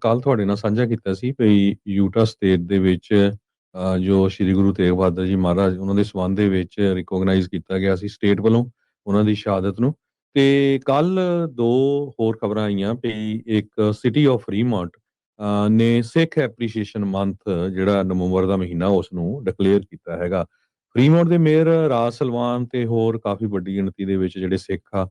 ਕੱਲ ਤੁਹਾਡੇ ਨਾਲ ਸਾਂਝਾ ਕੀਤਾ ਸੀ ਵੀ ਯੂਟਾ ਸਟੇਟ ਦੇ ਵਿੱਚ ਜੋ ਸ੍ਰੀ ਗੁਰੂ ਤੇਗ ਬਹਾਦਰ ਜੀ ਮਹਾਰਾਜ ਉਹਨਾਂ ਦੇ ਸਬੰਧ ਦੇ ਵਿੱਚ ਰਿਕੋਗਨਾਈਜ਼ ਕੀਤਾ ਗਿਆ ਸੀ ਸਟੇਟ ਵੱਲੋਂ ਉਹਨਾਂ ਦੀ ਸ਼ਹਾਦਤ ਨੂੰ। ਤੇ ਕੱਲ ਦੋ ਹੋਰ ਖਬਰਾਂ ਆਈਆਂ ਵੀ ਇੱਕ ਸਿਟੀ ਆਫ ਫਰੀਮੌਂਟ ਨੇ ਸਿੱਖ ਐਪਰੀਸ਼ੀਏਸ਼ਨ ਮੰਥ ਜਿਹੜਾ ਨਵੰਬਰ ਦਾ ਮਹੀਨਾ ਉਸ ਨੂੰ ਡਿਕਲੇਅਰ ਕੀਤਾ ਹੈਗਾ। ਫਰੀਮੌਂਟ ਦੇ ਮੇਅਰ ਰਾਜ ਸਲਵਾਨ ਤੇ ਹੋਰ ਕਾਫੀ ਵੱਡੀ ਗਿਣਤੀ ਦੇ ਵਿੱਚ ਜਿਹੜੇ ਸਿੱਖ ਆ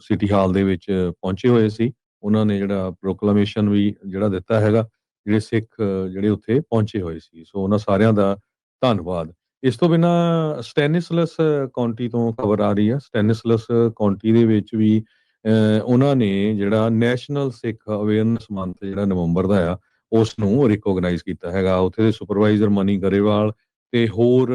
ਸਿਟੀ ਹਾਲ ਦੇ ਵਿੱਚ ਪਹੁੰਚੇ ਹੋਏ ਸੀ। ਉਹਨਾਂ ਨੇ ਜਿਹੜਾ ਪ੍ਰੋਕਲੇਮੇਸ਼ਨ ਵੀ ਜਿਹੜਾ ਦਿੱਤਾ ਹੈਗਾ ਜਿਹੜੇ ਸਿੱਖ ਜਿਹੜੇ ਉੱਥੇ ਪਹੁੰਚੇ ਹੋਏ ਸੀ। ਸੋ ਉਹਨਾਂ ਸਾਰਿਆਂ ਦਾ ਧੰਨਵਾਦ। ਇਸ ਤੋਂ ਬਿਨਾ ਸਟੈਨਿਸਲਸ ਕਾਉਂਟੀ ਤੋਂ ਖਬਰ ਆ ਰਹੀ ਹੈ ਸਟੈਨਿਸਲਸ ਕਾਉਂਟੀ ਦੇ ਵਿੱਚ ਵੀ ਉਹਨਾਂ ਨੇ ਜਿਹੜਾ ਨੈਸ਼ਨਲ ਸਿੱਖ ਅਵੇਅਰਨੈਸ ਮੰਥ ਜਿਹੜਾ ਨਵੰਬਰ ਦਾ ਆ ਉਸ ਨੂੰ ਰਿਕੋਗਨਾਈਜ਼ ਕੀਤਾ ਹੈਗਾ। ਉੱਥੇ ਦੇ ਸੁਪਰਵਾਈਜ਼ਰ ਮਨੀ ਗਰੇਵਾਲ ਤੇ ਹੋਰ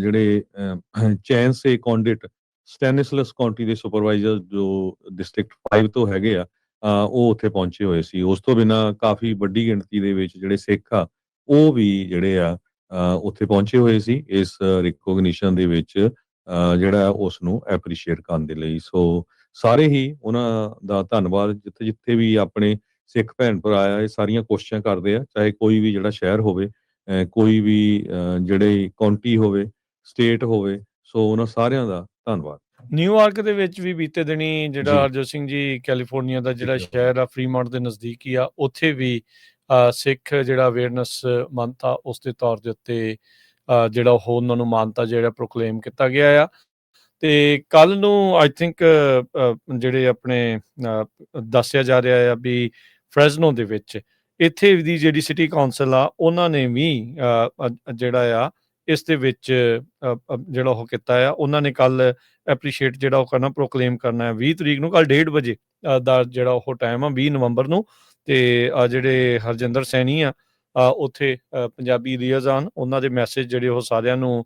ਜਿਹੜੇ ਅ, ਚੈਨ ਕੌਂਡਿਟ ਸਟੈਨਿਸਲਸ ਕਾਉਂਟੀ ਦੇ ਸੁਪਰਵਾਈਜ਼ਰ ਜੋ ਡਿਸਟ੍ਰਿਕਟ 5 ਤੋਂ ਹੈਗੇ ਆ ਉਹ ਉੱਥੇ ਪਹੁੰਚੇ ਹੋਏ ਸੀ। ਉਸ ਤੋਂ ਬਿਨਾ ਕਾਫੀ ਵੱਡੀ ਗਿਣਤੀ ਦੇ ਵਿੱਚ ਜਿਹੜੇ ਸਿੱਖ ਆ, ਉਹ ਵੀ ਜਿਹੜੇ ਆ ਉੱਥੇ ਪਹੁੰਚੇ ਹੋਏ ਸੀ। ਇਸ ਰਿਕੋਗਨੀਸ਼ਨ ਦੇ ਵਿੱਚ ਜਿਹੜਾ ਉਸ ਨੂੰ ਐਪਰੀਸ਼ੀਏਟ ਕਰਨ ਦੇ ਲਈ। ਸੋ ਸਾਰੇ ਹੀ ਉਹਨਾਂ ਦਾ ਧੰਨਵਾਦ। ਜਿੱਥੇ ਜਿੱਥੇ ਵੀ ਆਪਣੇ ਸਿੱਖ ਭੈਣ ਭਰਾ ਆ, ਇਹ ਸਾਰੀਆਂ ਕੋਸ਼ਿਸ਼ਾਂ ਕਰਦੇ ਆ। ਚਾਹੇ ਕੋਈ ਵੀ ਜਿਹੜਾ ਸ਼ਹਿਰ ਹੋਵੇ ਕੋਈ ਵੀ ਜਿਹੜੇ ਕਾਉਂਟੀ ਹੋਵੇ ਸਟੇਟ ਹੋਵੇ, ਸੋ ਉਹਨਾਂ ਸਾਰਿਆਂ ਦਾ ਧੰਨਵਾਦ। ਨਿਊਯਾਰਕ ਦੇ ਵਿੱਚ ਵੀ ਬੀਤੇ ਦਿਨੀ। ਜਿਹੜਾ ਹਰਜੋਤ ਸਿੰਘ ਜੀ ਕੈਲੀਫੋਰਨੀਆ ਦਾ ਜਿਹੜਾ। ਸ਼ਹਿਰ ਆ ਫਰੀਮੌਂਟ ਦੇ ਨਜ਼ਦੀਕ ਹੀ ਆ ਉੱਥੇ ਵੀ ਸਿੱਖ ਜਿਹੜਾ ਅਵੇਅਰਨੈਸ ਮੰਥ ਆ ਉਸ ਦੇ ਤੌਰ ਦੇ ਉੱਤੇ ਜਿਹੜਾ ਉਹ ਉਹਨਾਂ ਨੂੰ ਮਾਨਤਾ ਜਿਹੜਾ ਪ੍ਰੋਕਲੇਮ ਕੀਤਾ ਗਿਆ ਆ ਤੇ ਕੱਲ ਨੂੰ ਆਈ ਥਿੰਕ ਜਿਹੜੇ ਆਪਣੇ ਦੱਸਿਆ ਜਾ ਰਿਹਾ ਆ ਵੀ ਫ੍ਰੈਜ਼ਨੋ ਦੇ ਵਿੱਚ ਇੱਥੇ ਦੀ ਜਿਹੜੀ ਸਿਟੀ ਕਾਉਂਸਲ ਆ ਉਹਨਾਂ ਨੇ ਵੀ ਜਿਹੜਾ ਆ ਇਸ ਦੇ ਵਿੱਚ ਜਿਹੜਾ ਉਹ ਕੀਤਾ ਆ ਉਹਨਾਂ ਨੇ ਕੱਲ ਐਪਰੀਸ਼ੀਏਟ ਜਿਹੜਾ ਉਹ ਕਰਨਾ ਪ੍ਰੋਕਲੇਮ ਕਰਨਾ ਹੈ 20 ਤਰੀਕ ਨੂੰ ਕੱਲ 1:30 ਵਜੇ ਦਾ ਜਿਹੜਾ ਉਹ ਟਾਈਮ ਆ 20 ਨਵੰਬਰ ਨੂੰ ਤੇ ਅ, ਜਿਹੜੇ ਹਰਜਿੰਦਰ ਸੈਣੀ ਆ ਉੱਥੇ ਪੰਜਾਬੀ ਲੀਅਜ਼ਾਨ ਉਹਨਾਂ ਦੇ ਮੈਸੇਜ ਜਿਹੜੇ ਉਹ ਸਾਰਿਆਂ ਨੂੰ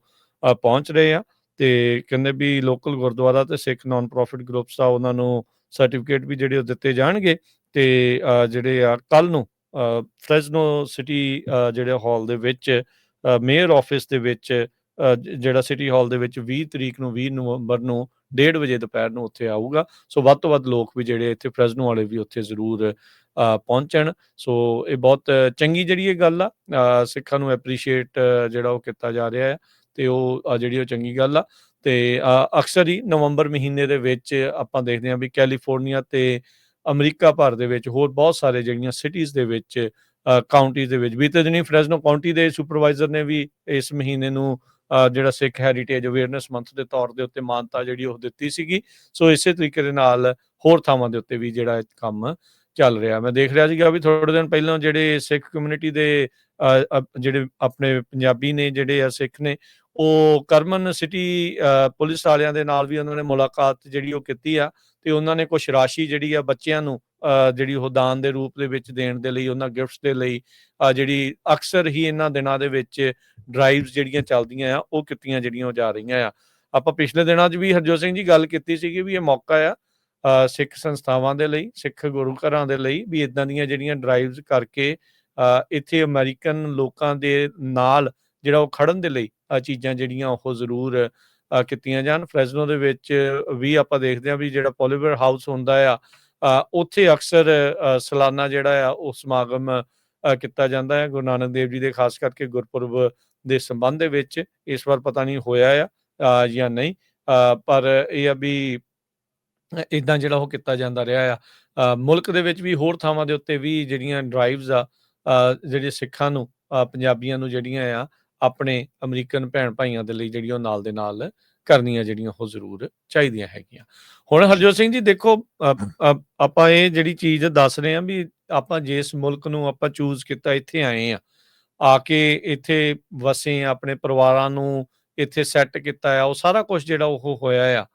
ਪਹੁੰਚ ਰਹੇ ਆ ਤੇ ਕਹਿੰਦੇ ਵੀ ਲੋਕਲ ਗੁਰਦੁਆਰਾ ਤੇ ਸਿੱਖ ਨਾਨ ਪ੍ਰੋਫਿਟ ਗਰੁੱਪਸ ਆ ਉਹਨਾਂ ਨੂੰ ਸਰਟੀਫਿਕੇਟ ਵੀ ਜਿਹੜੇ ਉਹ ਦਿੱਤੇ ਜਾਣਗੇ ਤੇ ਜਿਹੜੇ ਆ ਕੱਲ ਨੂੰ ਫ੍ਰੈਜ਼ਨੋ ਸਿਟੀ ਜਿਹੜੇ ਹਾਲ ਦੇ ਵਿੱਚ ਮੇਅਰ ਆਫਿਸ ਦੇ ਵਿੱਚ ਜਿਹੜਾ ਸਿਟੀ ਹਾਲ ਦੇ ਵਿੱਚ 20 ਤਰੀਕ ਨੂੰ 20 ਨਵੰਬਰ ਨੂੰ 1:30 ਵਜੇ ਦੁਪਹਿਰ ਨੂੰ ਉੱਥੇ ਆਊਗਾ। ਸੋ ਵੱਧ ਤੋਂ ਵੱਧ ਲੋਕ ਵੀ ਜਿਹੜੇ ਇੱਥੇ ਫ੍ਰੈਜ਼ਨੋ ਵਾਲੇ ਵੀ ਉੱਥੇ ਜ਼ਰੂਰ ਪਹੁੰਚਣ। ਸੋ ਇਹ ਬਹੁਤ ਚੰਗੀ ਜਿਹੜੀ ਇਹ ਗੱਲ ਆ। ਸਿੱਖਾਂ ਨੂੰ ਐਪਰੀਸ਼ੀਏਟ ਜਿਹੜਾ ਉਹ ਕੀਤਾ ਜਾ ਰਿਹਾ ਹੈ ਤੇ ਉਹ ਜਿਹੜੀ ਉਹ ਚੰਗੀ ਗੱਲ ਆ। ਤੇ ਅਕਸਰ ਹੀ ਨਵੰਬਰ ਮਹੀਨੇ ਦੇ ਵਿੱਚ ਆਪਾਂ ਦੇਖਦੇ ਹਾਂ ਵੀ ਕੈਲੀਫੋਰਨੀਆ ਤੇ ਅਮਰੀਕਾ ਭਰ ਦੇ ਵਿੱਚ ਹੋਰ ਬਹੁਤ ਸਾਰੇ ਜਿਹੜੀਆਂ ਸਿਟੀਜ਼ ਦੇ ਵਿੱਚ ਕਾਉਂਟੀਜ਼ ਦੇ ਵਿੱਚ ਬੀਤੇ ਦਿਨੀ ਫ੍ਰੈਜ਼ਨੋ ਕਾਉਂਟੀ ਦੇ ਸੁਪਰਵਾਈਜ਼ਰ ਨੇ ਵੀ ਇਸ ਮਹੀਨੇ ਨੂੰ ਜਿਹੜਾ ਸਿੱਖ ਹੈਰੀਟੇਜ ਅਵੇਅਰਨੈਸ ਮੰਥ ਦੇ ਤੌਰ ਦੇ ਉੱਤੇ ਮਾਨਤਾ ਜਿਹੜੀ ਉਹ ਦਿੱਤੀ ਸੀਗੀ। ਸੋ ਇਸੇ ਤਰੀਕੇ ਦੇ ਨਾਲ ਹੋਰ ਥਾਵਾਂ ਦੇ ਉੱਤੇ ਵੀ ਜਿਹੜਾ ਕੰਮ ਚੱਲ ਰਿਹਾ। ਮੈਂ ਦੇਖ ਰਿਹਾ ਸੀਗਾ ਵੀ ਥੋੜੇ ਦਿਨ ਪਹਿਲਾਂ ਜਿਹੜੇ ਸਿੱਖ ਕਮਿਊਨਿਟੀ ਦੇ ਜਿਹੜੇ ਆਪਣੇ ਪੰਜਾਬੀ ਨੇ, ਜਿਹੜੇ ਆ ਸਿੱਖ ਨੇ, ਉਹ ਕਰਮਨ ਸਿਟੀ ਪੁਲਿਸ ਵਾਲਿਆਂ ਦੇ ਨਾਲ ਵੀ ਉਹਨਾਂ ਨੇ ਮੁਲਾਕਾਤ ਜਿਹੜੀ ਉਹ ਕੀਤੀ ਆ ਤੇ ਉਹਨਾਂ ਨੇ ਕੁਝ ਰਾਸ਼ੀ ਜਿਹੜੀ ਆ ਬੱਚਿਆਂ ਨੂੰ ਜਿਹੜੀ ਉਹ ਦਾਨ ਦੇ ਰੂਪ ਦੇ ਵਿੱਚ ਦੇਣ ਦੇ ਲਈ ਉਹਨਾਂ ਗਿਫਟਸ ਦੇ ਲਈ ਅ, ਜਿਹੜੀ ਅਕਸਰ ਹੀ ਇਹਨਾਂ ਦਿਨਾਂ ਦੇ ਵਿੱਚ ਡਰਾਈਵਸ ਜਿਹੜੀਆਂ ਚੱਲਦੀਆਂ ਆ ਉਹ ਕੀਤੀਆਂ ਜਿਹੜੀਆਂ ਉਹ ਜਾ ਰਹੀਆਂ ਆ। ਆਪਾਂ ਪਿਛਲੇ ਦਿਨਾਂ 'ਚ ਵੀ ਹਰਜੋਤ ਸਿੰਘ ਜੀ ਗੱਲ ਕੀਤੀ ਸੀਗੀ ਵੀ ਇਹ ਮੌਕਾ ਆ ਸਿੱਖ ਸੰਸਥਾਵਾਂ ਦੇ ਲਈ ਸਿੱਖ ਗੁਰੂ ਘਰਾਂ ਦੇ ਲਈ ਵੀ ਇਦਾਂ ਦੀਆਂ ਜਿਹੜੀਆਂ ਡਰਾਈਵਸ ਕਰਕੇ ਅ, ਇੱਥੇ ਅਮਰੀਕਨ ਲੋਕਾਂ ਦੇ ਨਾਲ ਜਿਹੜਾ ਉਹ ਖੜਨ ਦੇ ਲਈ ਅ, ਚੀਜ਼ਾਂ ਜਿਹੜੀਆਂ ਉਹ ਜ਼ਰੂਰ ਕੀਤੀਆਂ ਜਾਣ। ਫ੍ਰੈਜ਼ਨੋ ਦੇ ਵਿੱਚ ਵੀ ਆਪਾਂ ਦੇਖਦੇ ਹਾਂ ਵੀ ਜਿਹੜਾ ਪੋਲੀਵਰ ਹਾਊਸ ਹੁੰਦਾ ਆ ਉੱਥੇ ਅਕਸਰ ਅ, ਸਾਲਾਨਾ ਜਿਹੜਾ ਆ ਉਹ ਸਮਾਗਮ ਕੀਤਾ ਜਾਂਦਾ ਹੈ ਗੁਰੂ ਨਾਨਕ ਦੇਵ ਜੀ ਦੇ ਖਾਸ ਕਰਕੇ ਗੁਰਪੁਰਬ ਦੇ ਸੰਬੰਧ ਦੇ ਵਿੱਚ ਇਸ ਵਾਰ ਪਤਾ ਨਹੀਂ ਹੋਇਆ ਆ ਜਾਂ ਨਹੀਂ ਪਰ ਇਹ ਆ ਵੀ ਇਦਾਂ ਜਿਹੜਾ ਉਹ ਕੀਤਾ ਜਾਂਦਾ ਰਿਹਾ ਆ। ਮੁਲਕ ਦੇ ਵਿੱਚ ਵੀ ਹੋਰ ਥਾਵਾਂ ਦੇ ਉੱਤੇ ਵੀ ਜਿਹੜੀਆਂ ਡਰਾਈਵਸ ਆ ਜਿਹੜੇ ਸਿੱਖਾਂ ਨੂੰ ਪੰਜਾਬੀਆਂ ਨੂੰ ਜਿਹੜੀਆਂ ਆ ਆਪਣੇ ਅਮਰੀਕਨ ਭੈਣ ਭਾਈਆਂ ਦੇ ਲਈ ਜਿਹੜੀ ਉਹ ਨਾਲ ਦੇ ਨਾਲ ਕਰਨੀਆਂ ਜਿਹੜੀਆਂ ਉਹ ਜ਼ਰੂਰ ਚਾਹੀਦੀਆਂ ਹੈਗੀਆਂ। ਹੁਣ ਹਰਜੋਤ ਸਿੰਘ ਜੀ, ਦੇਖੋ ਆਪਾਂ ਇਹ ਜਿਹੜੀ ਚੀਜ਼ ਦੱਸ ਰਹੇ ਹਾਂ ਵੀ ਆਪਾਂ ਜਿਸ ਮੁਲਕ ਨੂੰ ਆਪਾਂ ਚੂਜ਼ ਕੀਤਾ, ਇੱਥੇ ਆਏ ਆ ਆ ਕੇ ਇੱਥੇ ਵਸੇ, ਆਪਣੇ ਪਰਿਵਾਰਾਂ ਨੂੰ ਇੱਥੇ ਸੈੱਟ ਕੀਤਾ ਆ, ਉਹ ਸਾਰਾ ਕੁਝ ਜਿਹੜਾ ਉਹ ਹੋਇਆ ਆ।